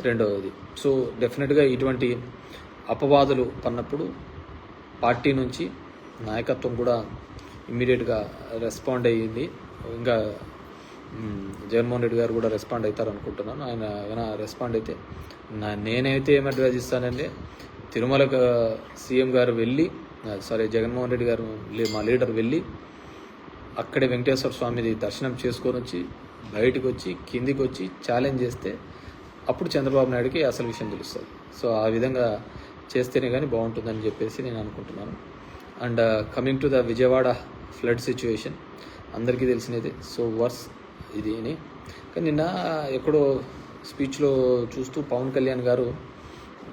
రెండవది. సో డెఫినెట్గా ఇటువంటి అపవాదులు పన్నప్పుడు పార్టీ నుంచి నాయకత్వం కూడా ఇమ్మీడియట్గా రెస్పాండ్ అయ్యింది. ఇంకా జగన్మోహన్ రెడ్డి గారు కూడా రెస్పాండ్ అవుతారు అనుకుంటున్నాను ఆయన ఏమైనా రెస్పాండ్ అయితే నా నేనైతే ఏం అడ్వైజ్ ఇస్తానంటే తిరుమలకు సీఎం గారు వెళ్ళి సారీ జగన్మోహన్ రెడ్డి గారు లే- మా లీడర్ వెళ్ళి అక్కడే వెంకటేశ్వర స్వామిది దర్శనం చేసుకొని వచ్చి బయటకు వచ్చి కిందికి వచ్చి ఛాలెంజ్ చేస్తే అప్పుడు చంద్రబాబు నాయుడుకి అసలు విషయం తెలుస్తుంది. సో ఆ విధంగా చేస్తేనే కానీ బాగుంటుందని చెప్పేసి నేను అనుకుంటున్నాను. And coming to the Vijayawada flood situation అందరికీ తెలిసినదే. సో వర్స్ ఇది అని. కానీ నిన్న ఎక్కడో స్పీచ్లో చూస్తూ పవన్ కళ్యాణ్ గారు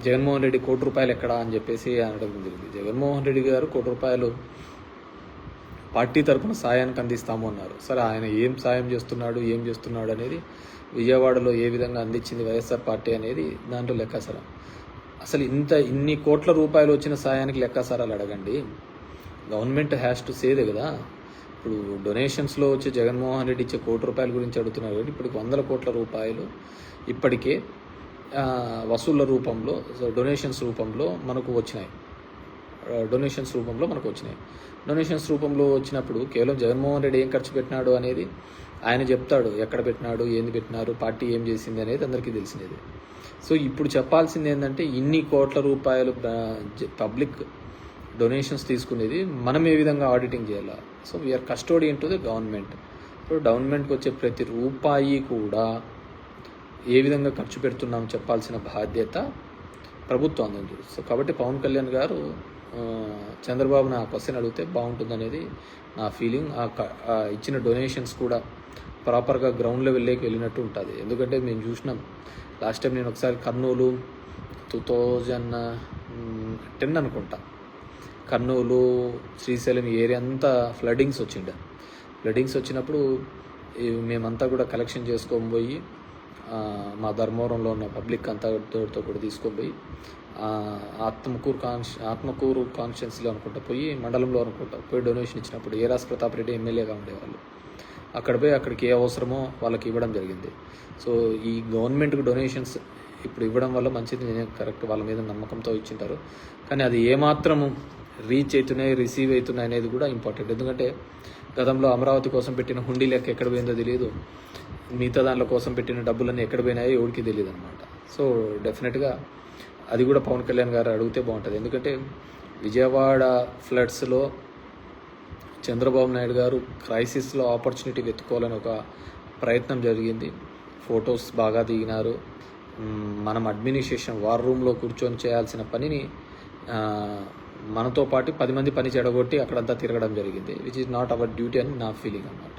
జగన్మోహన్ రెడ్డి కోటి రూపాయలు ఎక్కడా అని చెప్పేసి అనడం జరిగింది. జగన్మోహన్ రెడ్డి గారు కోటి రూపాయలు పార్టీ తరఫున సాయానికి అందిస్తాము అన్నారు. సరే ఆయన ఏం సాయం చేస్తున్నాడు ఏం చేస్తున్నాడు అనేది విజయవాడలో ఏ విధంగా అందించింది వైఎస్ఆర్ పార్టీ అనేది దాంట్లో లెక్కాసరా. అసలు ఇంత ఇన్ని కోట్ల రూపాయలు వచ్చిన సాయానికి లెక్కాసారాలు అడగండి. గవర్నమెంట్ హ్యాష్ టు సేదే కదా. ఇప్పుడు డొనేషన్స్లో వచ్చే జగన్మోహన్ రెడ్డి ఇచ్చే కోటి రూపాయల గురించి అడుగుతున్నారు కాబట్టి ఇప్పటికి వందల కోట్ల రూపాయలు ఇప్పటికే వసూళ్ళ రూపంలో డొనేషన్స్ రూపంలో మనకు వచ్చినాయి. డొనేషన్స్ రూపంలో మనకు వచ్చినాయి. డొనేషన్స్ రూపంలో వచ్చినప్పుడు కేవలం జగన్మోహన్ రెడ్డి ఏం ఖర్చు పెట్టినాడు అనేది ఆయన చెప్తాడు. ఎక్కడ పెట్టినాడు ఏంది పెట్టినారు పార్టీ ఏం చేసింది అనేది అందరికీ తెలిసినది. సో ఇప్పుడు చెప్పాల్సింది ఏంటంటే ఇన్ని కోట్ల రూపాయలు పబ్లిక్ డొనేషన్స్ తీసుకునేది మనం ఏ విధంగా ఆడిటింగ్ చేయాలా? So we are custodian to the government so గవర్నమెంట్కి వచ్చే ప్రతి రూపాయి కూడా ఏ విధంగా ఖర్చు పెడుతున్నాం చెప్పాల్సిన బాధ్యత ప్రభుత్వం అందరూ సో కాబట్టి పవన్ కళ్యాణ్ గారు చంద్రబాబు నా క్వశ్చన్ అడిగితే బాగుంటుందనేది నా ఫీలింగ్ ఆ ఇచ్చిన డొనేషన్స్ కూడా ప్రాపర్గా గ్రౌండ్ లెవెల్లోకి వెళ్ళినట్టు ఉంటుంది. ఎందుకంటే మేము చూసినాం. లాస్ట్ టైం నేను ఒకసారి కర్నూలు టూ థౌజండ్ టెన్ అనుకుంటా. కర్నూలు శ్రీశైలం ఏరియా అంతా ఫ్లడ్డింగ్స్ వచ్చిండ. ఫ్లడ్డింగ్స్ వచ్చినప్పుడు మేమంతా కూడా కలెక్షన్ చేసుకోబోయి పోయి మా ధర్మవరంలో ఉన్న పబ్లిక్ అంతా తోటితో కూడా తీసుకుపోయి ఆత్మకూరు కాన్స్ ఆత్మకూరు కాన్స్టిట్యున్సీలో అనుకుంటా పోయి మండలంలో అనుకుంటా పోయి డొనేషన్ ఇచ్చినప్పుడు ఏరాస్ ప్రతాప్ రెడ్డి ఎమ్మెల్యేగా ఉండేవాళ్ళు. అక్కడ పోయి అక్కడికి ఏ అవసరమో వాళ్ళకి ఇవ్వడం జరిగింది. సో ఈ గవర్నమెంట్కి డొనేషన్స్ ఇప్పుడు ఇవ్వడం వల్ల మంచిది నేను కరెక్ట్ వాళ్ళ మీద నమ్మకంతో ఇచ్చింటారు. కానీ అది ఏమాత్రము రీచ్ అవుతున్నాయి రిసీవ్ అవుతున్నాయి అనేది కూడా ఇంపార్టెంట్. ఎందుకంటే గతంలో అమరావతి కోసం పెట్టిన హుండీ లెక్క ఎక్కడ పోయిందో తెలియదు. మిగతా దానిల కోసం పెట్టిన డబ్బులన్నీ ఎక్కడ పోయినాయో ఎవరికి తెలియదు అనమాట సో డెఫినెట్గా అది కూడా పవన్ కళ్యాణ్ గారు అడిగితే బాగుంటుంది. ఎందుకంటే విజయవాడ ఫ్లడ్స్లో చంద్రబాబు నాయుడు గారు క్రైసిస్లో ఆపర్చునిటీ వెతుక్కోవాలని ఒక ప్రయత్నం జరిగింది. ఫొటోస్ బాగా దిగినారు. మనం అడ్మినిస్ట్రేషన్ వార్ రూమ్లో కూర్చొని చేయాల్సిన పనిని మనతో పాటు పది మంది పని చెడగొట్టి అక్కడంతా తిరగడం జరిగింది. Which is not our duty అని నా ఫీలింగ్ అనమాట